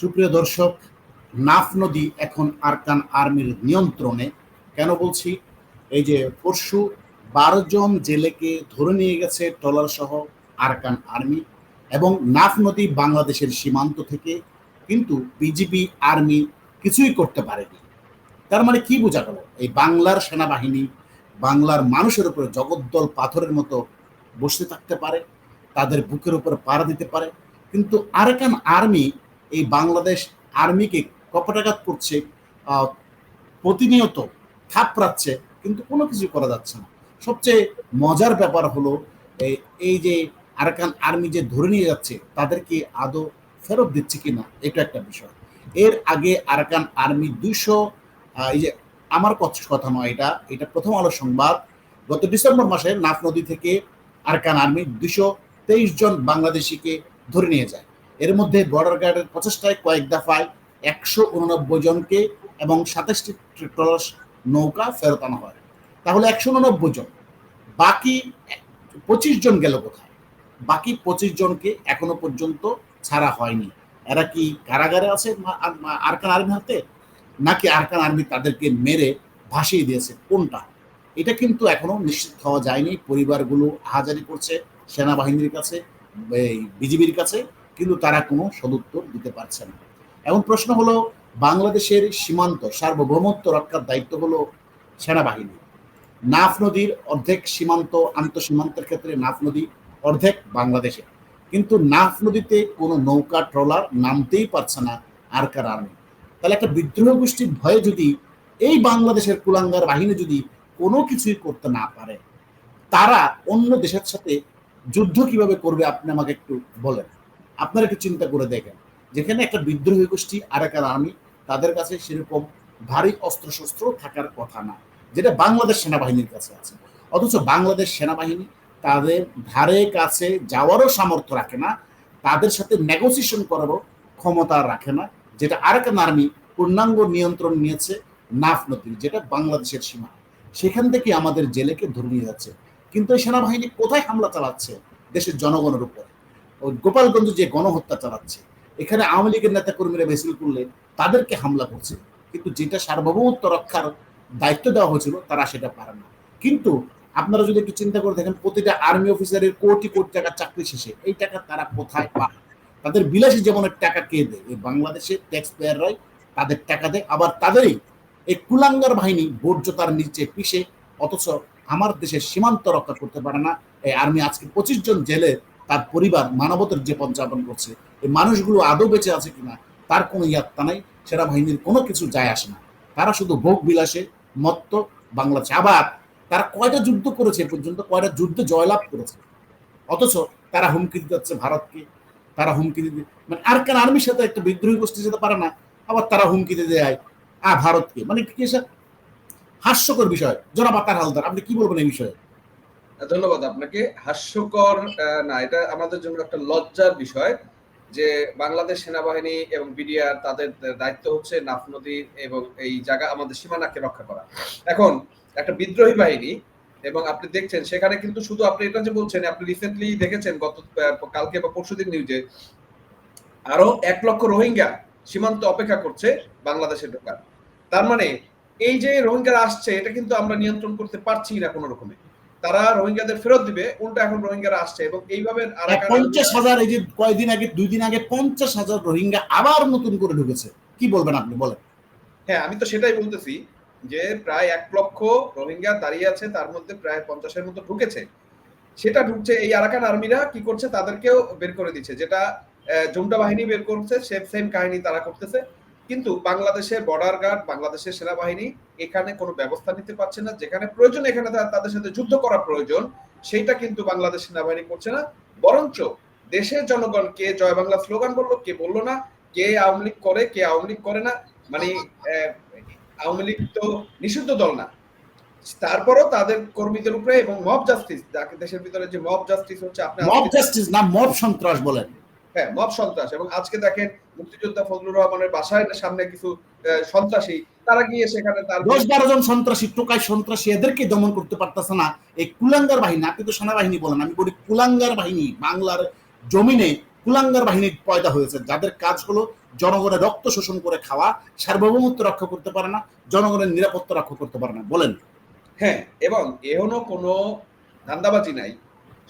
সুপ্রিয় দর্শক, নাফ নদী এখন আরকান আর্মির নিয়ন্ত্রণে। কেন বলছি? এই যে পরশু বারো জন জেলেকে ধরে নিয়ে গেছে ট্রলার সহ আরকান আর্মি এবং নাফ নদী বাংলাদেশের সীমান্ত থেকে, কিন্তু বিজিবি আর্মি কিছুই করতে পারেনি। তার মানে কি বোঝা গেল? এই বাংলার সেনাবাহিনী, বাংলার মানুষের উপরে জগদ্দল পাথরের মতো বসতে থাকতে পারে, তাদের বুকের উপর পাড়া দিতে পারে, কিন্তু আরেকান আর্মি এই বাংলাদেশ আর্মিকে কপটাঘাত করছে প্রতিনিয়ত থাপড়াচ্ছে কিন্তু কোনো কিছু করা যাচ্ছে না। সবচেয়ে মজার ব্যাপার হলো এই- যে আরাকান আর্মি যে ধরে নিয়ে যাচ্ছে, তাদেরকে আদৌ ফেরত দিচ্ছে কিনা, এটা একটা বিষয়। এর আগে আরাকান আর্মি দুশো এই যে আমার কথা নয় এটা এটা প্রথম আলো সংবাদ। গত ডিসেম্বর মাসে নাফ নদী থেকে আরাকান আর্মি দুশো তেইশ জন বাংলাদেশিকে ধরে নিয়ে যায়। এর মধ্যে বর্ডার গার্ডের প্রচেষ্টায় কয়েক দফায় একশো উননব্বই জনকে এবং সাতাশটি ট্রলার নৌকা ফেরত আনা হয়। তাহলে একশো উননব্বই জন, বাকি পঁচিশ জন গেল কোথায়? বাকি পঁচিশ জনকে এখনও পর্যন্ত ছাড়া হয়নি। এরা কি কারাগারে আছে আরকান আর্মি হাতে? নাকি আরকান আর্মি তাদেরকে মেরে ভাসিয়ে দিয়েছে? কোনটা? এটা কিন্তু এখনও নিশ্চিত হওয়া যায়নি। পরিবারগুলো হাজারি করছে, সেনাবাহিনীর কাছে বিজিবির কাছে। কিন্তু তারা কোনো সদুত্তর দিতে পারছে না। এখন প্রশ্ন হলো, বাংলাদেশের সীমান্ত সার্বভৌমত্ব রক্ষার দায়িত্ব হলো সেনাবাহিনী। নাফ নদীর অর্ধেক সীমান্ত আন্তঃসীমান্তের ক্ষেত্রে নাফ নদী অর্ধেক বাংলাদেশে। কিন্তু নাফ নদীতে কোনো নৌকা, ট্রলার নামতেই পারছে না আরকার আর্মি। তাহলে একটা বিদ্রোহ গোষ্ঠীর ভয়ে যদি এই বাংলাদেশের কুলাঙ্গার বাহিনী যদি কোনো কিছুই করতে না পারে, তারা অন্য দেশের সাথে যুদ্ধ কীভাবে করবে, আপনি আমাকে একটু বলেন। আপনারা একটু চিন্তা করে দেখেন। যেখানে একটা বিদ্রোহী গোষ্ঠী আরাকান আর্মি, তাদের কাছে সেরকম ভারী অস্ত্রশস্ত্র থাকার কথা না, যেটা বাংলাদেশ সেনাবাহিনীর কাছে আছে। অথচ বাংলাদেশ সেনাবাহিনী তাদের ধারে কাছে যাওয়ারও সামর্থ্য রাখে না, তাদের সাথে নেগোসিয়েশন করারও ক্ষমতা রাখে না, যেটা আরাকান আর্মি পূর্ণাঙ্গ নিয়ন্ত্রণ নিয়েছে নাফ নদীর, যেটা বাংলাদেশের সীমা। সেখান থেকে আমাদের জেলেকে ধরে নিয়ে যাচ্ছে কিন্তু এই সেনাবাহিনী কোথায় হামলা চালাচ্ছে দেশের জনগণের উপর? গোপালগঞ্জ যে গণহত্যা চালাচ্ছে, এখানে আওয়ামী লীগের নেতা কর্মীরা মিছিল করলে তাদেরকে হামলা করছে। কিন্তু যেটা সার্বভৌমত্ব রক্ষার দায়িত্ব দেওয়া হয়েছিল, তারা সেটা পারে না। কিন্তু আপনারা যদি একটু চিন্তা করে দেখেন, প্রতিটা আর্মি অফিসারের কোটি কোটি টাকা চাকরি শেষে এই টাকা তারা কোথায় পায়? তাদের বিলাসী জীবনের টাকা কে দেয়? এই বাংলাদেশের ট্যাক্স পেয়াররাই তাদের টাকা দেয়। আবার তাদেরই এই কুলাঙ্গার বাহিনী বর্জ্যতার নিচে পিষে, অথচ আমার দেশের সীমান্ত রক্ষা করতে পারে না। এই আর্মি আজকে পঁচিশ জন জেলে তার পরিবার মানবতার জীবন যাপন করছে, এই মানুষগুলো আদৌ বেঁচে আছে কিনা, তার কোনো ইয়াত্তা নাই, সেনাবাহিনীর কোনো কিছু যায় আসে না। তারা শুধু ভোগ বিলাসে মত্ত বাংলাদেশ আবার তারা কয়টা যুদ্ধ করেছে পর্যন্ত? কয়টা যুদ্ধে জয়লাভ করেছে? অথচ তারা হুমকি দিতে যাচ্ছে ভারতকে। তারা হুমকি দিতে মানে আরকান আর্মির সাথে একটা বিদ্রোহী গোষ্ঠী যেতে পারে না? আবার তারা হুমকি দিতে যায়, আ, ভারতকে। মানে কি হাস্যকর বিষয়। জনাব আকার হালদার, আপনি কি বলবেন এই বিষয়ে? ধন্যবাদ আপনাকে। হাস্যকর না, এটা আমাদের জন্য একটা লজ্জার বিষয় যে বাংলাদেশ সেনাবাহিনী এবং বিডিআর তাদের দায়িত্ব হচ্ছে নাফ নদী এবং এই জায়গা আমাদের সীমানাকে রক্ষা করা। এখন একটা বিদ্রোহী বাহিনী এবং আপনি দেখছেন সেখানে কিন্তু শুধু আপনি এটা যে বলছেন, আপনি রিসেন্টলি দেখেছেন গত কালকে বা পরশুদিন নিউজে আরও এক লক্ষ রোহিঙ্গা সীমান্ত অপেক্ষা করছে বাংলাদেশে ঢোকার তার মানে এই যে রোহিঙ্গারা আসছে, এটা কিন্তু আমরা নিয়ন্ত্রণ করতে পারছি না কোনো রকমে। তারা রোহিঙ্গাদের ফেরত দিবে উল্টা এখন রোহিঙ্গারা আসছে এবং এইভাবে পঞ্চাশ হাজার এই যে কয়েকদিন আগে দুই দিন আগে পঞ্চাশ হাজার রোহিঙ্গা আবার নতুন করে ঢুকেছে। কি বলবেন আপনি? বলেন। হ্যাঁ আমি তো সেটাই বলতেছি যে প্রায় এক লক্ষ রোহিঙ্গা দাঁড়িয়ে আছে তার মধ্যে প্রায় পঞ্চাশের মতো ঢুকেছে। সেটা ঢুকছে এই আরাকান আর্মিরা কি করছে তাদেরকেও বের করে দিচ্ছে। যেটা জুমটা বাহিনী বের করছে সেম সেম কাহিনী তারা করতেছে। কিন্তু বাংলাদেশের বর্ডার গার্ড বাংলাদেশের সেনাবাহিনী এখানে কোনো ব্যবস্থা নিতে পারছে না। যেখানে প্রয়োজন, এখানে তাদের সাথে যুদ্ধ করা প্রয়োজন, সেইটা কিন্তু বাংলাদেশ সেনাবাহিনী করছে না। বরঞ্চ দেশের জনগণ, কে জয় বাংলা স্লোগান বলল, কে বলল না, কে আওয়ামী লীগ করে, কে আওয়ামী লীগ করে না মানে আওয়ামী লীগ তো নিষিদ্ধ দল না। তারপরও তাদের কর্মীদের উপরে এবং মব জাস্টিস দেশের ভিতরে যে মব জাস্টিস হচ্ছে, আপনি মব জাস্টিস না মব সন্ত্রাস বলেন। হ্যাঁ মব সন্ত্রাস এবং আজকে দেখেন মুক্তিযোদ্ধা ফজলুর রহমানের বাসায় সামনে কিছু সন্ত্রাসী তারা গিয়ে সেখানে তার দশ বারো জন সন্ত্রাসী টোকাই সন্ত্রাসী এদেরকে দমন করতে পারতেছে না। এই কুলাঙ্গার বাহিনী আপনি তো সেনাবাহিনী বলেন আমি বলি কুলাঙ্গার বাহিনী বাংলার জমিনে কুলাঙ্গার বাহিনী পয়দা হয়েছে। যাদের কাজ হলো জনগণের রক্ত শোষণ করে খাওয়া সার্বভৌমত্ব রক্ষা করতে পারে না জনগণের নিরাপত্তা রক্ষা করতে পারে না। বলেন। হ্যাঁ এবং এখনও কোনো ধান্দাবাজি নাই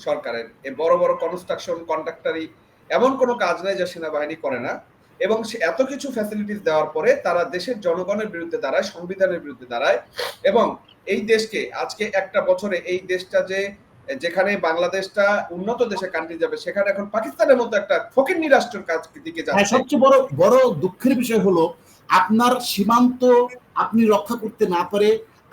সরকারের। এ বড় বড় কনস্ট্রাকশন কন্ট্রাক্টারি এমন কোনো কাজ নাই যা সেনাবাহিনী করে না। এবং এত কিছু ফ্যাসিলিটিস দেওয়ার পরে তারা দেশের জনগণের বিরুদ্ধে দাঁড়ায় সংবিধানের বিরুদ্ধে দাঁড়ায় এবং এই দেশকে আজকে একটা বছরে এই দেশটা যে যেখানে বাংলাদেশটা উন্নত দেশে কান্ট্রি যাবে সেখানে এখন পাকিস্তানের মতো একটা ফকিন্নি রাষ্ট্রের কাজ দিকে হ্যাঁ যাচ্ছে। সবচেয়ে বড় বড় দুঃখের বিষয় হলো আপনার সীমান্ত আপনি রক্ষা করতে না পারে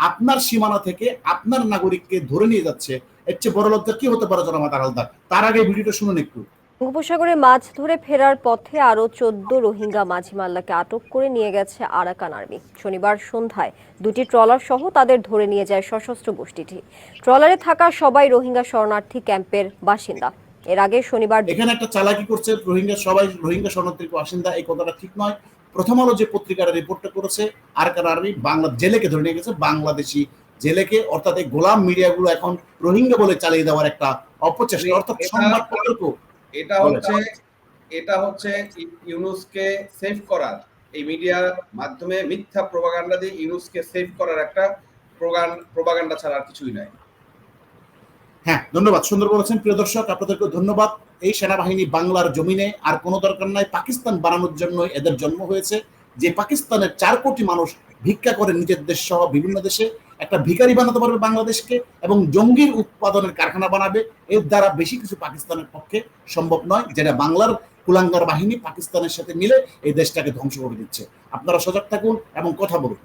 আপনার সীমানা থেকে আপনার নাগরিককে ধরে নিয়ে যাচ্ছে। এর চেয়ে বড় লজ্জা কি হতে পারে জনামাত হালদার তার আগে ভিডিওটা শুনুন একটু। বঙ্গোপসাগরে মাছ ধরে ফেরার পথে আরও চোদ্দ রোহিঙ্গা মাঝি মাল্লাকে আটক করে নিয়ে গেছে আরাকান আর্মি। শনিবার সন্ধ্যায় দুটি ট্রলার সহ তাদের ধরে নিয়ে যায় সশস্ত্র গোষ্ঠীটি। ট্রলারে থাকা সবাই রোহিঙ্গা শরণার্থী ক্যাম্পের বাসিন্দা। এর আগে শনিবার এখানে একটা চালাকি করছে রোহিঙ্গা সবাই রোহিঙ্গা শরণার্থীর বাসিন্দা এই কথাটা ঠিক নয়। প্রথম আলো যে পত্রিকাটা রিপোর্টটা করেছে আরাকান আর্মি বাংলা জেলেকে ধরে নিয়ে গেছে বাংলাদেশি জেলেকে অর্থাৎ এই গোলাম মিডিয়াগুলো এখন রোহিঙ্গা বলে চালিয়ে দেওয়ার একটা অপচেষ্টা অর্থাৎ সংবাদপত্রকে এটা হচ্ছে এটা হচ্ছে ইউনুসকে সেভ করার এই মিডিয়ার মাধ্যমে মিথ্যা প্রোপাগান্ডা দিয়ে ইউনুসকে সেভ করার একটা প্রোপাগান্ডা ছাড়া আর কিছুই নাই। হ্যাঁ ধন্যবাদ। সুন্দর বলেছেন প্রিয় দর্শক আপনাদেরকে ধন্যবাদ। এই সেনাবাহিনী বাংলার জমিনে আর কোনো দরকার নাই পাকিস্তান বানানোর জন্য এদের জন্ম হয়েছে। যে পাকিস্তানের চার কোটি মানুষ ভিক্ষা করে নিজের দেশ সহ বিভিন্ন দেশে একটা ভিকারি বানাতে পারবে বাংলাদেশকে এবং জঙ্গির উৎপাদনের কারখানা বানাবে। এর দ্বারা বেশি কিছু পাকিস্তানের পক্ষে সম্ভব নয়, যেটা বাংলার কুলাঙ্গার বাহিনী পাকিস্তানের সাথে মিলে এই দেশটাকে ধ্বংস করে দিচ্ছে। আপনারা সজাগ থাকুন এবং কথা বলুন।